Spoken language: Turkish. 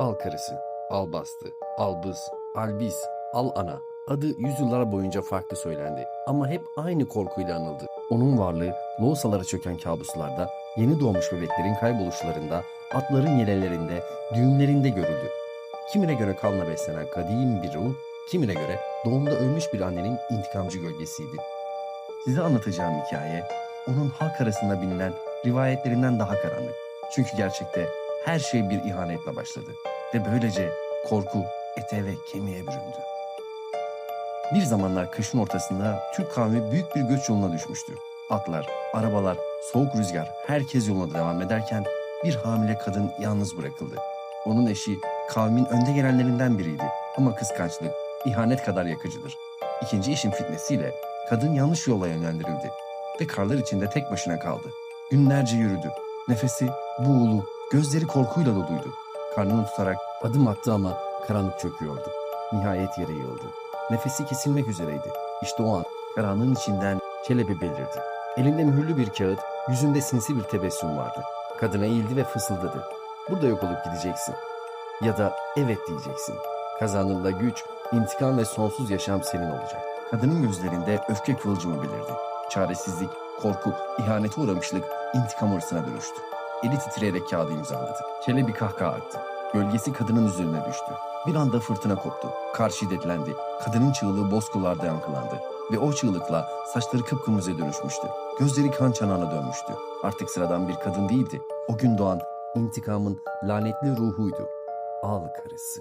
Al karısı, al bastı, al bız, al biz, al ana. Adı yüzyıllar boyunca farklı söylendi ama hep aynı korkuyla anıldı. Onun varlığı loğusalara çöken kabuslarda, yeni doğmuş bebeklerin kayboluşlarında, atların yelelerinde, düğümlerinde görüldü. Kimine göre kanla beslenen kadim bir ruh, kimine göre doğumda ölmüş bir annenin intikamcı gölgesiydi. Size anlatacağım hikaye, onun halk arasında bilinen rivayetlerinden daha karanlık. Çünkü gerçekte her şey bir ihanetle başladı ve böylece korku ete ve kemiğe büründü. Bir zamanlar kışın ortasında Türk kavmi büyük bir göç yoluna düşmüştü. Atlar, arabalar, soğuk rüzgar herkes yoluna devam ederken bir hamile kadın yalnız bırakıldı. Onun eşi kavmin önde gelenlerinden biriydi ama kıskançlık, ihanet kadar yakıcıdır. İkinci işin fitnesiyle kadın yanlış yola yönlendirildi ve karlar içinde tek başına kaldı. Günlerce yürüdü. Nefesi buğulu, gözleri korkuyla doluydu. Karnını tutarak adım attı ama karanlık çöküyordu. Nihayet yere yığıldı. Nefesi kesilmek üzereydi. İşte o an karanlığın içinden Çelebi belirdi. Elinde mühürlü bir kağıt, yüzünde sinsi bir tebessüm vardı. Kadına eğildi ve fısıldadı. Burada yok olup gideceksin. Ya da evet diyeceksin. Kazandığında güç, intikam ve sonsuz yaşam senin olacak. Kadının gözlerinde öfke kıvılcımı belirdi. Çaresizlik, korku, ihanete uğramışlık intikam hırsına dönüştü. Eli titreyerek kağıdı imzaladı. Çelebi kahkaha attı. Gölgesi kadının üzerine düştü. Bir anda fırtına koptu. Kar şiddetlendi. Kadının çığlığı bozkırlarda yankılandı. Ve o çığlıkla saçları kıpkırmızıya dönüşmüştü. Gözleri kan çanağına dönmüştü. Artık sıradan bir kadın değildi. O gün doğan intikamın lanetli ruhuydu. Al karısı.